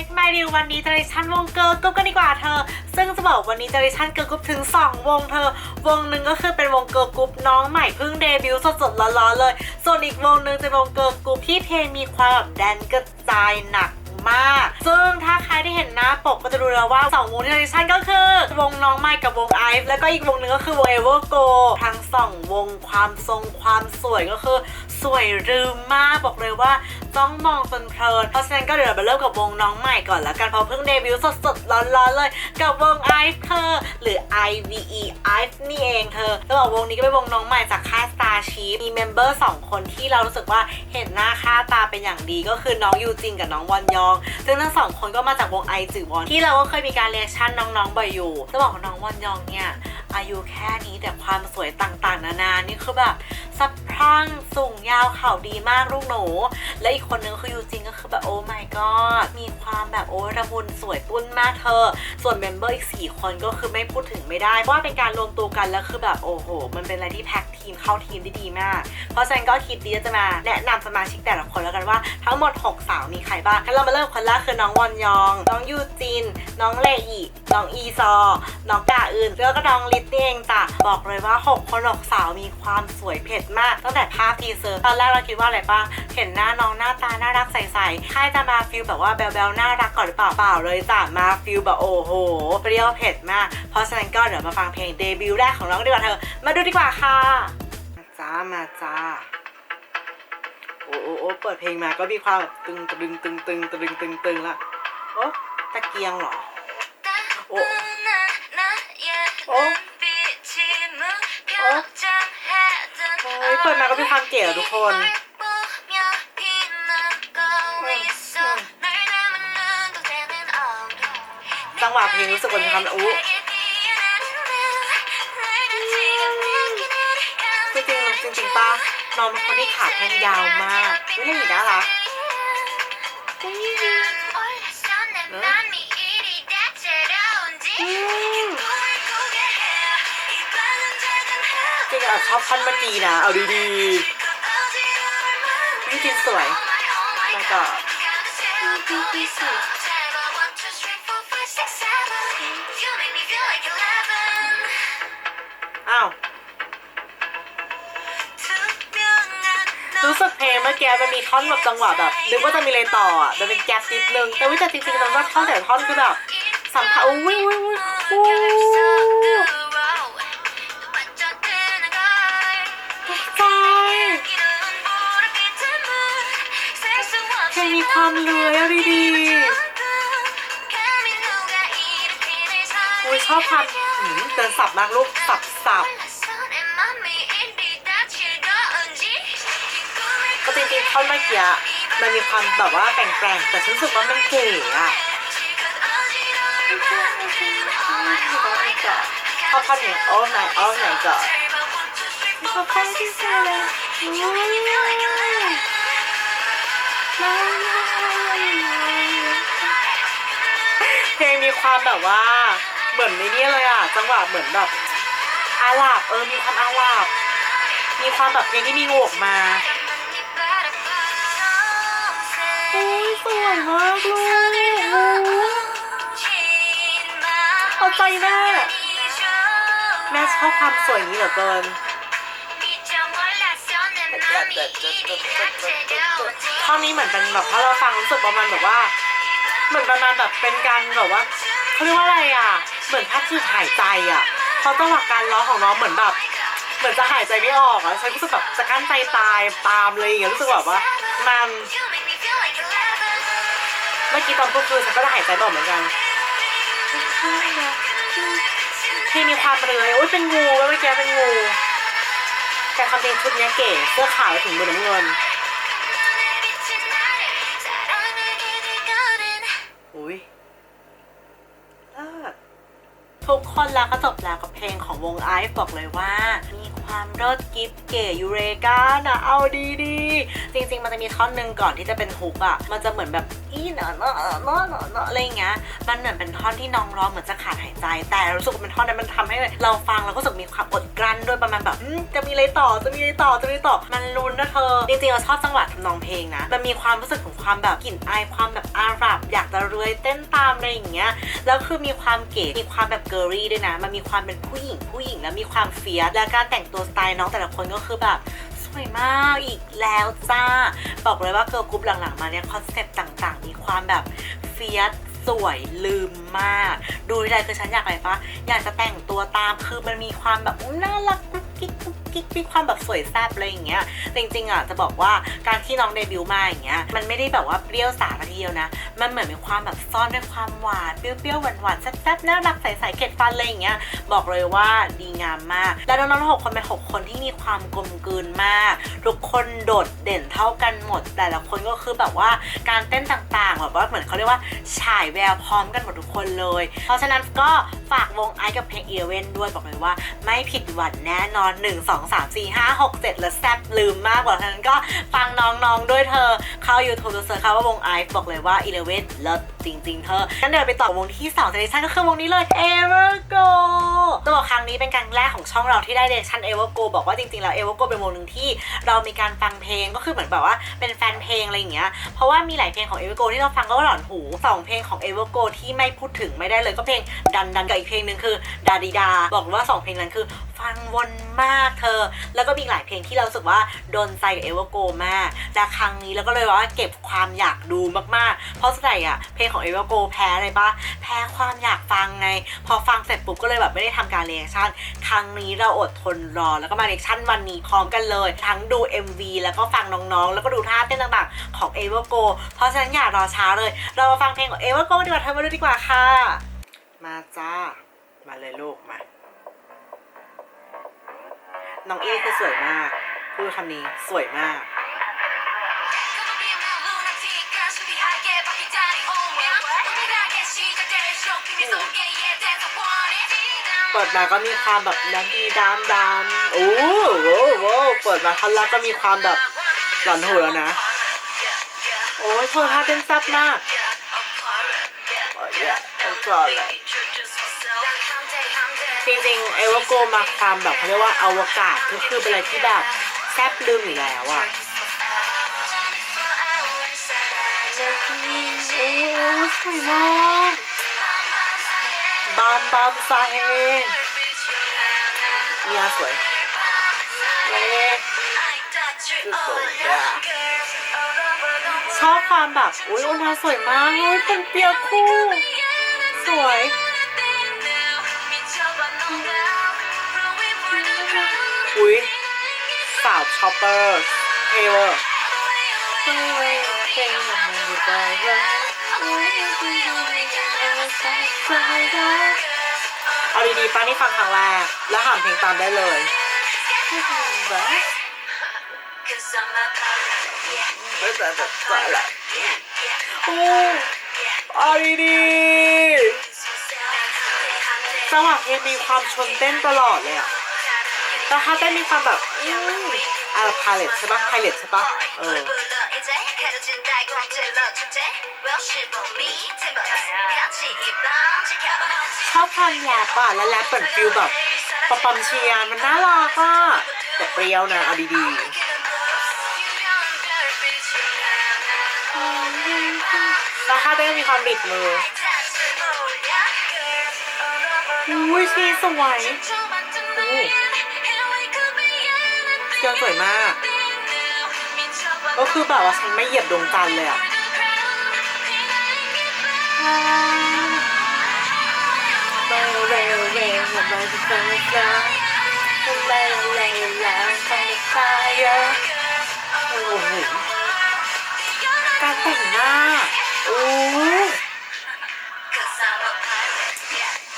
กมาดิววันนี้เจเนอเรชั่นวงเกิร์ลกรุ๊ปกันดีกว่าเธอ ซึ่งจะบอกวันนี้เจเนอเรชั่นเกิร์ลกรุ๊ปถึง 2 วงเธอ วงหนึ่งก็คือเป็นวงเกิร์ลกรุ๊ปน้องใหม่เพิ่งเดบิวต์สดๆร้อนๆเลย ส่วนอีกวงหนึ่งจะเป็นวงเกิร์ลกรุ๊ปที่เพลงมีความแบบแดนกระจายหนักมาก ซึ่งถ้าใครได้เห็นหน้าปกก็จะรู้แล้วว่าสองวงที่ดิฉันก็คือ วงน้องใหม่กับวงไอฟ์แล้วก็อีกวงหนึ่งก็คือวงเอเวอร์โกทั้งสองวงความทรงความสวยก็คือ สวยลืมมากบอกเลยว่า ต้องมองจนเพลินเพราะฉะนั้นก็เดี๋ยวเราไปเริ่มกับวงน้องใหม่ก่อนแล้วกันเพราะเพิ่งเดบิวต์สดๆร้อนๆเลย กับวงไอฟ์เธอหรือ IVE IVE นี่เองเธอแล้วบอกวงนี้ก็เป็นวงน้องใหม่จากค่าย Starship มีเมมเบอร์สองคนที่เรารู้สึกว่าเห็นหน้าค่าตาเป็นอย่างดีก็คือน้องยูจินกับน้องวอนยอง ซึ่งทั้งสองคนก็มาจากวงไอจือวอนที่เราก็เคยมีการเรียกชั่นน้องๆบ่อยอยู่จะบอกว่าน้องวอนยองเนี่ย อายุแค่นี้แต่ความสวยต่างๆ นานานี่คือแบบสะพรั่งสูงยาวเข่าดีมากลูกหนู และอีกคนนึงคือยูจินก็คือแบบโอ้ my god มีความแบบโอ้ระมุนสวยตุ้นมากเธอ ส่วนเมมเบอร์อีก 4 คนก็คือไม่พูดถึงไม่ได้เพราะว่าเป็นการรวมตัวกันแล้วคือแบบโอ้โห มันเป็นอะไรที่แพ็คทีมเข้าทีมได้ดีมาก เพราะฉะนั้นก็คิดดีจะมาแนะนำสมาชิกแต่ละคนแล้วกันว่าทั้งหมด 6 สาวมีใครบ้างงั้นเรามาเริ่มคนแรกคือน้องวอนยอง น้องยูจิน น้องเลอี น้องอีซอ น้องกาอื่นแล้วก็น้องลิตนี่เองจ้ะบอกเลยว่า 6 คน6สาวมีความสวยเผ็ดมาก ตั้งแต่ภาพทีเซอร์ตอนแรกเราคิดว่าอะไรป้าเห็นหน้าน้องหน้าตาน่ารักใสๆค่ายจะมาฟิลแบบว่าแบลๆน่ารักก่อนหรือเปล่าเปล่าเลยจ้ะมาฟิลแบบโอ้โหเปรี้ยวเผ็ดมาก เพราะฉะนั้นก็เดี๋ยวมาฟังเพลงเดบิวต์แรกของน้องดีกว่าเธอ มาดูดีกว่าค่ะมาจ้ามาจ้าโอ้โอ้โอ้เปิดเพลงมาก็มีความแบบตึงตึงตึงตึงตึงตึงตึงละโอ้ตะเกียงเหรอ โอ้โอ้โอ้ยเปิดมาก็มีความเก๋อะทุกคน จังหวะเพลงรู้สึกว่ามีความอู้จริงๆจริงๆป้าน้องเป็นคนที่ขาแข้งยาวมากไม่ได้หนีน่ารัก จริงๆอะชอบท่อนเมื่อกี้นะ เอาดีๆนี่จริงสวยมาก่อนอ้าวรู้สึกเพลงเมื่อกี้มันมีท่อนแบบจังหวะแบบนึกว่าจะมีอะไรต่ออะมันเป็นแก๊ปนิดนึง แต่วิแต่จริงๆมันว่าท่อนแต่ท่อนคือแบบสัมผัสอุ้ยอุ้ยอุ้ย มีความเลื้อยอะดีๆอุ้ยชอบความหืมเดินสับมากลูกสับสับก็จริงๆท่อนเมื่อกี้มันมีความแบบว่าแกร่งๆแต่ฉันรู้สึกว่ามันเก๋อะชอบท่อนนี้ oh my oh my god ชอบท่อนที่สุดเลยอุ้ย เพลงมีความแบบว่า เหมือนในนี้เลยอะ จังหวะเหมือนแบบอาหลับเออมีความอาหลับมีความแบบเพลงที่มีงูออกมาโอ้ยสวยมากลูกเอาใจแม่แม่ชอบความสวยนี้เหลือเกิน ท่อนนี้เหมือนเป็นแบบถ้าเราฟังรู้สึกประมาณแบบว่า เหมือนประมาณแบบเป็นการแบบว่าเขาเรียกว่าอะไรอะ เหมือนพัดคือหายใจอะเพราะจังหวะการร้องของน้องเหมือนแบบเหมือนจะหายใจไม่ออกอะฉันรู้สึกแบบจะกั้นใจตายตามเลยอย่างเงี้ยรู้สึกแบบว่ามันเมื่อกี้ตอนพูดคือฉันก็จะหายใจไม่ออกเหมือนกันที่มีความเรือยโอ้ยเป็นงูด้วเมื่อกี้เป็นงู แต่คำเพลงชุดนี้เก๋เสื้อขาวถึงมือน้ำเงิน ทุกคนล้วก็จบแล้วกับเพลงของวงไอซ์บอกเลยว่า มีความรสกิฟเก๋ยูเรกานะเอาดีดีๆจริง ๆ มันจะมีท่อนหนึ่งก่อนที่จะเป็นฮุกอะมันจะเหมือนแบบ อีเนาะเนาะเนาะเนาะเนาะอะไรเงี้ยมันเหมือนเป็นท่อนที่น้องร้องเหมือนจะขาดหายใจ แต่รู้สึกว่าเป็นท่อนนั้นมันทำให้เราฟังแล้วก็รู้สึกมีความอดกลั้นด้วยประมาณแบบจะมีอะไรต่อจะมีอะไรต่อจะมีอะไรต่อมันลุ้นนะเธอจริงๆเราชอบจังหวะทำนองเพลงนะมันมีความรู้สึกของความแบบกลิ่นอายความแบบอาหรับ อยากจะรวยเต้นตามอะไรอย่างเงี้ยแล้วคือมีความเก๋มีความแบบเกอรี่ด้วยนะ มันมีความเป็นผู้หญิงผู้หญิงแล้วมีความเฟียสและการแต่งตัวสไตล์น้องแต่ละคนก็คือแบบ สวยมากอีกแล้วจ้า บอกเลยว่าเกิร์ลกรุ๊ปหลังๆมาเนี่ยคอนเซปต์ต่างๆ มีความแบบเฟียสสวยลืมมาก ดูทีไรคือฉันอยากอะไรปะอยากจะแต่งตัวตามคือมันมีความแบบน่ารักกุ๊กกิ๊กกุ๊ก กิ๊กมีความแบบสวยแซ่บอะไรอย่างเงี้ยจริงๆอะจะบอกว่าการที่น้องเดบิวต์มาอย่างเงี้ยมันไม่ได้แบบว่าเปรี้ยวสาระทีเดียวนะ มันเหมือนมีความแบบซ่อนด้วยความหวานเปรี้ยวๆหวานๆแซ่บๆน่ารักใสๆเข็ดฟันอะไรอย่างเงี้ยบอกเลยว่าดีงามมาก แล้วน้องๆหกคนเป็นหกคนที่มีความกลมกลืนมาก ทุกคนโดดเด่นเท่ากันหมด แต่ละคนก็คือแบบว่าการเต้นต่างๆแบบว่าเหมือนเขาเรียกว่าฉายแววพร้อมกันหมดทุกคนเลย เพราะฉะนั้นก็ฝากวงไอซ์กับเพลงเอเวนด้วยบอกเลยว่า ไม่ผิดหวังแน่นอน 1 2 3 4 5 6 7 และแซ่บลืมมากกว่านั้นก็ฟังน้องๆด้วยเธอเข้า YouTube ดูเซิร์ชคำว่าวงไอซ์บอกเลยว่า Eleven เลิศจริง ๆ เธองั้นเดินไปต่อวงที่2 Generation ก็คือวงนี้เลย Evergo จะบอกครั้งนี้เป็นครั้งแรกของช่องเราที่ได้เดชั่น Evergo บอกว่าจริงๆแล้ว Evergo เป็นวงหนึ่งที่เรามีการฟังเพลงก็คือเหมือนแบบว่าเป็นแฟนเพลงอะไรอย่างเงี้ยเพราะว่ามีหลายเพลงของ Evergo ที่เราฟังก็หลอนหูสองเพลงของ Evergo ที่ไม่พูดถึงไม่ได้เลยก็เพลงดันดันกับอีกเพลงหนึ่งคือดาดีดาบอกว่าสองเพลงนั้นคือ ฟังวนมากเธอ แล้วก็มีหลายเพลงที่เราสึกว่าโดนใจกับ Evergo มากแต่ครั้งนี้เราก็เลยว่าเก็บความอยากดูมากๆ เพราะส่วนใหญ่อะเพลงของ Evergo แพ้อะไรปะแพ้ความอยากฟังไง พอฟังเสร็จปุ๊บก็เลยแบบไม่ได้ทำการเรียกชั่น ครั้งนี้เราอดทนรอแล้วก็มาเรียกชั่นวันนี้พร้อมกันเลย ทั้งดู MV แล้วก็ฟังน้องๆ แล้วก็ดูท่าเต้นต่างๆ ของ Evergo เพราะฉะนั้นอย่ารอช้าเลย เรามาฟังเพลงของ Evergo ดีกว่าเธอมาดูดีกว่าค่ะ มาจ้า มาเลยลูกมา น้องเอคือสวยมากพูดคำนี้สวยมากเปิดมาก็มีความแบบดันดีดามดามโอ้โหโอ้โหเปิดมาท่อนแรกก็มีความแบบหลอนหูแล้วนะ โอ้ยเธอท่าเต้นซ่บมากโอ้ยเอาก่อนเลย จริงๆเอวโกมาความแบบเขาเรียกว่าอวกาศก็คือเป็นอะไรที่แบบแซบลืมอยู่แล้วอะโอ้ยสวยมากบามบามซาเฮเมียสวยเย้ชอบความแบบอุ้ยอุณาสวยมากอุ้ยเป็นเปียกคู่ สวย อุ้ยสาวชอปเปอร์เทเวอร์เอาดีๆป้านี่ฟังครั้งแรก แล้วหามเพลงตามได้เลยโอ้เอาดีๆจังหวะเพลงมีความชนเต้นตลอดเลยอะ แล้วถ้าเต้นมีความแบบอืมอะพาเลตใช่ปะพาเลตใช่ปะเออชอบความแรปอะแล้วแรปเหมือนฟิลแบบปะปอมเชียร์มันน่ารักอะแต่เปรี้ยวนะเอาดีๆแล้วถ้าเต้นมีความบิดมืออุ้ยชีสวยเชียร์สวยมาก ก็คือแบบว่าฉันไม่เหยียบดวงจันทร์เลยอะเร็วเร็วเร็วทำไมถึงเป็นแบบนั้นทำไมเร็วเร็วทำไมตายเยอะโอ้โหการแต่งหน้าโอ้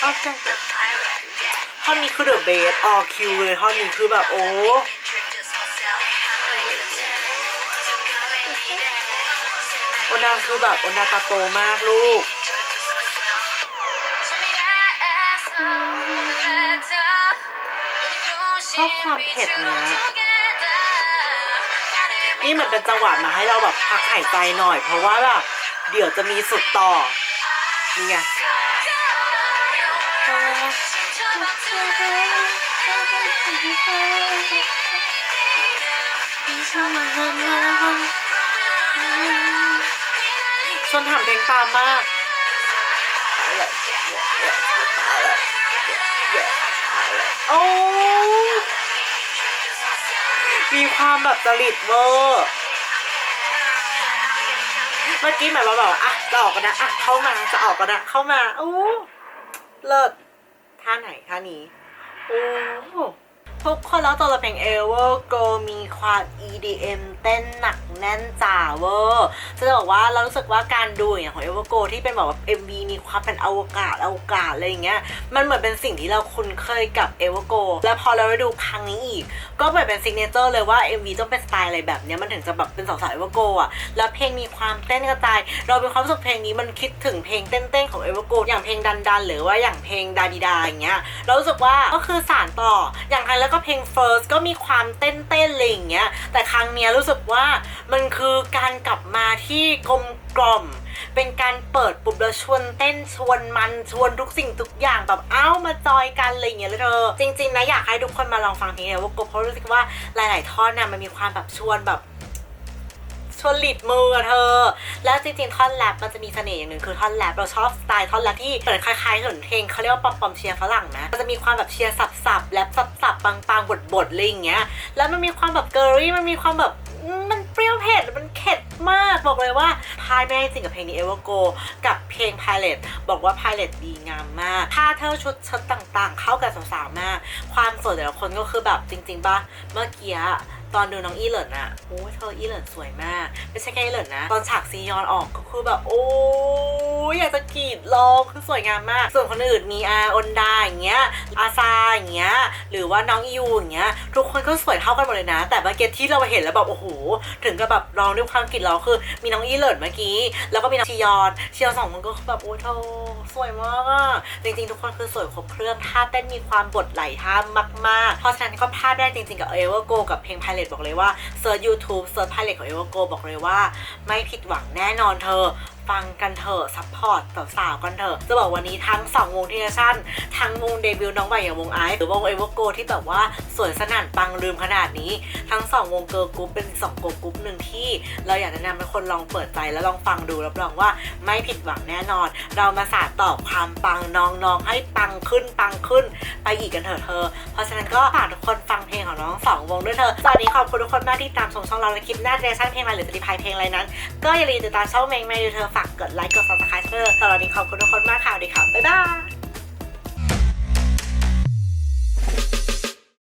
เอาใจท่อนนี้คือเดอะเบสออคิวเลยท่อนนี้คือแบบโอ้ อนาคือแบบโอนาตาโตมากลูก ชอบความเผ็ดเนี้ยนี่เหมือนเป็นจังหวะมาให้เราแบบพักหายใจหน่อย เพราะว่าแบบเดี๋ยวจะมีสุดต่อ นี่ไงช วนถามเพลงตามมาก โอ้มีความแบบจริตเวอร์เมื่อกี้หมายว่าแบบว่าอะจะออกกันนะอะเข้ามาจะออกกันนะเข้ามาโอ้เลิศท่าไหนท่านี้โอ้ทุกคนแล้วตัวเราเพลง Ever Go มีความ EDM เต้นหนัก แน่นจ่าเวอร์จะบอกว่าเรารู้สึกว่าการดูอย่างของ Ever Go ที่เป็นแบบว่า MV มีความเป็นอวกาศอวกาศอะไรอย่างเงี้ยมันเหมือนเป็นสิ่งที่เราคุ้นเคยกับ Ever Go แล้วพอเราได้ดูครั้งนี้อีก ก็เหมือนเป็นซิกเนเจอร์เลยว่า MV ต้องเป็นสไตล์อะไรแบบเนี้ยมันถึงจะแบบเป็นสาวๆ Ever Go อะแล้วเพลงมีความเต้นกระจายเราเป็นความรู้สึกเพลงนี้มันคิดถึงเพลงเต้นๆของ Ever Go อย่างเพลงดันๆหรือว่าอย่างเพลงดาดิดาอย่างเงี้ยเรารู้สึกว่าก็คือสารต่ออย่างไรแล้วก็เพลง First ก็มีความเต้นๆอะไรอย่างเงี้ยแต่ครั้งเนี้ยรู้สึกว่ามันคือการกลับมาที่กลมกล่อม เป็นการเปิดปุบแล้วชวนเต้นชวนมันชวนทุกสิ่งทุกอย่างแบบเอ้ามาจอยกันอะไรอย่างเงี้ยเลยเธอจริงๆนะอยากให้ทุกคนมาลองฟังเพลงเอวกบเพราะรู้สึกว่าหลาย ๆท่อนน่ะมันมีความแบบชวนแบบชวนหลีดมือเธอ แล้วจริงๆ ท่อนแรปมันจะมีเสน่ห์อย่างหนึ่งคือท่อนแรปเราชอบสไตล์ท่อนแรปที่เหมือนคล้ายๆเหมือนเพลงเขาเรียกว่าปอมปอมเชียร์ฝรั่งนะมันจะมีความแบบเชียร์สับๆแรปสับๆปังๆบดๆอะไรอย่างเงี้ย แล้วมันมีความแบบเกอรี่มันมีความแบบม เปรี้ยวเผ็ดมันเข็ดมากบอกเลยว่าพายแม่จริงกับเพลงนี้เอเวอร์โกกับเพลง Pilot บอกว่า Pilot ดีงามมากผ้าเธอชุดชุดต่างๆ เข้ากับสาวๆมาก ความสวยแต่ละคนก็คือแบบจริง ๆป่ะเมื่อกี้ ตอนดูน้องอีเลิร์นอะโอ้ยเธออีเลิร์นสวยมาก ไม่ใช่แค่อีเลิร์นนะ ตอนฉากซียอนออกก็คือแบบโอ้ยอยากจะกรีดร้องคือสวยงามมาก ส่วนคนอื่นมีอาอนดาอย่างเงี้ยอาซาอย่างเงี้ยหรือว่าน้องอียูอย่างเงี้ยทุกคนก็สวยเท่ากันหมดเลยนะ แต่เมื่อกี้ที่เราเห็นแล้วแบบโอ้โหถึงกับแบบร้องด้วยความกรีดร้องคือ มีน้องอีเลิร์นเมื่อกี้ แล้วก็มีน้องชียอนชียอนสองคนก็คือแบบโอ้เธอสวยมาก จริงๆ ทุกคนคือสวยครบเครื่องท่าเต้นมีความบทไหลท่ามากๆ เพราะฉะนั้นก็พลาดได้จริงๆกับเอเวอร์โกกับเพลง Pilot บอกเลยว่าเซิร์ช YouTube เซิร์ชพาเลตของเอเวอร์โกบอกเลยว่า ไม่ผิดหวังแน่นอนเธอ ฟังกันเถอะซัพพอร์ตสาวๆกันเถอะ จะบอกวันนี้ทั้ง 2 วงที่เชั่น ทั้งวงเดบิวต์น้องใหม่อย่างวงไอซ์หรือวงเอเวอร์โกที่แบบว่าสวยสนั่นปังลืมขนาดนี้ ทั้ง 2 วงเกิร์ลกรุ๊ปเป็น2วงกรุ๊ปหนึ่งที่ เราอยากแนะนำให้คนลองเปิดใจแล้วลองฟังดูรับรองว่าไม่ผิดหวังแน่นอน เรามาสานต่อความปังน้องๆให้ปังขึ้นปังขึ้นไปอีกกันเถอะเธอ เพราะฉะนั้นก็ฝากทุกคนฟังเพลงของน้องสองวงด้วยเธอะตอนนี้ขอบคุณทุกคนมากที่ตามชมช่องเราและคลิปหน้าจะชั่นเพลงอะไรหรือจะรีพายเพลงอะไรนั้น ก็อย่าลืมติดตามช่องเมงเมย์ดูเธอฝากกดไลค์กด subscribe เธอตอนนี้ขอบคุณทุกคนมากค่ะสวัสดีค่ะบ๊ายบาย